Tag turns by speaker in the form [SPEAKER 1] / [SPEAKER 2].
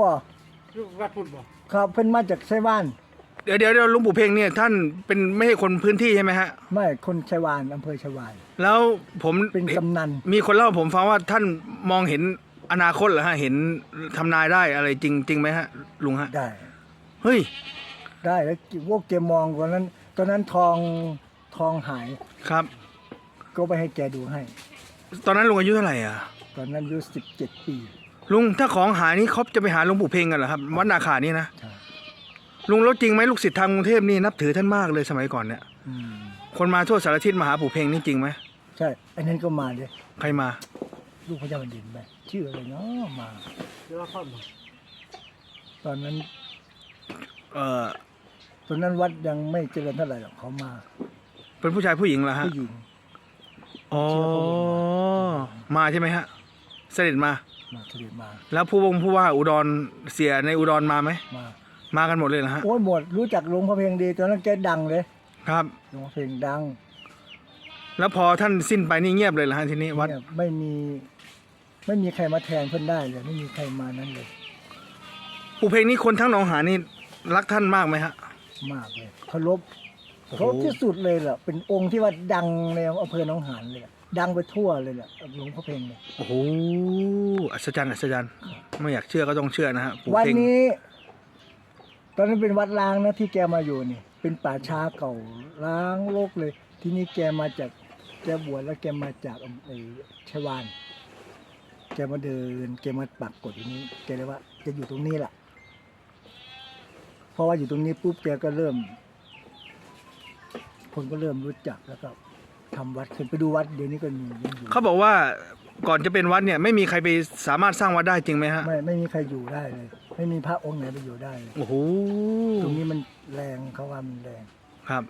[SPEAKER 1] บ่
[SPEAKER 2] วัดพุ่นบ่
[SPEAKER 1] ครับเพิ่นมาจากไชัยวาน
[SPEAKER 3] เดี๋ยวเดี๋ยวเดี๋ยวหลุงปู่เพ่งเนี่ยท่านเป็นไม่ใช่คนพื้นที่ใช่ไหมฮะ
[SPEAKER 1] ไม่คนไชัยวานอำเภอไชัยวาน
[SPEAKER 3] แล้วผม
[SPEAKER 1] เป็นกำนัน
[SPEAKER 3] มีคนเล่าให้ผมฟังว่าท่านมองเห็นอนาคตเหรอฮะเห็นทำนายได้อะไรจริงจริงไหมฮะลุงฮะ
[SPEAKER 1] ได้
[SPEAKER 3] เฮ้ย
[SPEAKER 1] ได้แล้วพวกแกมองตอนนั้น ตอนนั้นทองทองหาย
[SPEAKER 3] ครับ
[SPEAKER 1] ก็ไปให้แกดูให้
[SPEAKER 3] ตอนนั้นลุงอายุเท่าไหร่อะ
[SPEAKER 1] ตอนนั้นอายุสิบเจ็ดปี
[SPEAKER 3] ลุงถ้าของหายนี่เขาจะไปหาหลวงปู่เพ่งกันเหรอครับวัดนาคานี่นะ
[SPEAKER 1] ใช่
[SPEAKER 3] ลุงแล้วจริงไหมลูกศิษย์ทางกรุงเทพนี่นับถือท่านมากเลยสมัยก่อนเนี่ย
[SPEAKER 1] อืม
[SPEAKER 3] คนมาทั่วสารทิศมาหาปู่เพ่งนี่จริงไหม
[SPEAKER 1] ใช่อันนั้นก็มาเลย
[SPEAKER 3] ใครมา
[SPEAKER 1] ลูกพระเจ้าแผ่นดินไปชื่ออะไรเนาะมา
[SPEAKER 2] เดี๋ยวว่าพ่อบ่
[SPEAKER 1] ตอนนั้น
[SPEAKER 3] เออ
[SPEAKER 1] ตอนนั้นวัดยังไม่เจริญเท่าไหร่หรอกเขามา
[SPEAKER 3] เป็นผู้ชายผู้หญิงเหรอฮะ
[SPEAKER 1] ผู้หญิง
[SPEAKER 3] อ๋อมาใช่ไหมฮะ เสด็จมา
[SPEAKER 1] มาเสด็จมา
[SPEAKER 3] แล้วผู้วงผู้ว่าอุดรเสียในอุดรมาไหม
[SPEAKER 1] มา
[SPEAKER 3] มากันหมดเลยนะฮะ
[SPEAKER 1] โอ้ยหมดรู้จักหลวงพ่อเพลงดีตอนนั้นแกดังเลย
[SPEAKER 3] ครับ
[SPEAKER 1] หลวงพ่อเพลงดัง
[SPEAKER 3] แล้วพอท่านสิ้นไปนี่เงียบเลยเหรอฮะทีนี้วัด
[SPEAKER 1] เนี่ยไม่มี ไม่มีใครมาแทนเพิ่นได้เลยไม่มีใครมานั้นเลย
[SPEAKER 3] ปู่เพลงนี่คนทั้งหนองหานนี่รักท่านมากไหมฮะ
[SPEAKER 1] มากเลยเคารพ
[SPEAKER 3] โอ้โห
[SPEAKER 1] เคารพที่สุดเลยแหละเป็นองค์ที่ว่าดังในอำเภอหนองหานเลยอะดังไปทั่วเลยแหละหลวงพ่อเพลงเนี่ย
[SPEAKER 3] โอ้โห อัศจรรย์อัศจรรย์ไม่อยากเชื่อก็ต้องเชื่อนะฮะปู่
[SPEAKER 1] วัน
[SPEAKER 3] เพลง
[SPEAKER 1] นี้ ตอนนั้นเป็นวัดล้างนะที่แกมาอยู่นี่ เป็นป่าช้าเก่าล้างโลกเลย ที่นี่แกมาจากแกบวชแล้วแกมาจากอำไอ้ชวานแกมาเดินแกมาปักกฎที่นี้แกเลยว่าจะอยู่ตรงนี้แหละเพราะว่าอยู่ตรงนี้ปุ๊บแกก็เริ่ม คนก็เริ่มรู้จักแล้วก็ ทำวัดขึ้นไปดูวัดเดี๋ยวนี้ก็มียังอยู่
[SPEAKER 3] เขาบอกว่าก่อนจะเป็นวัดเนี่ยไม่มีใครไปสามารถสร้างวัดได้จริงไหมฮะ
[SPEAKER 1] ไม่ไม่มีใครอยู่ได้เลย ไม่มีพระองค์ไหนไปอยู่ได้เลย
[SPEAKER 3] โอ้โห
[SPEAKER 1] ตรงนี้มันแรงเขาว่ามันแรง
[SPEAKER 3] ครับ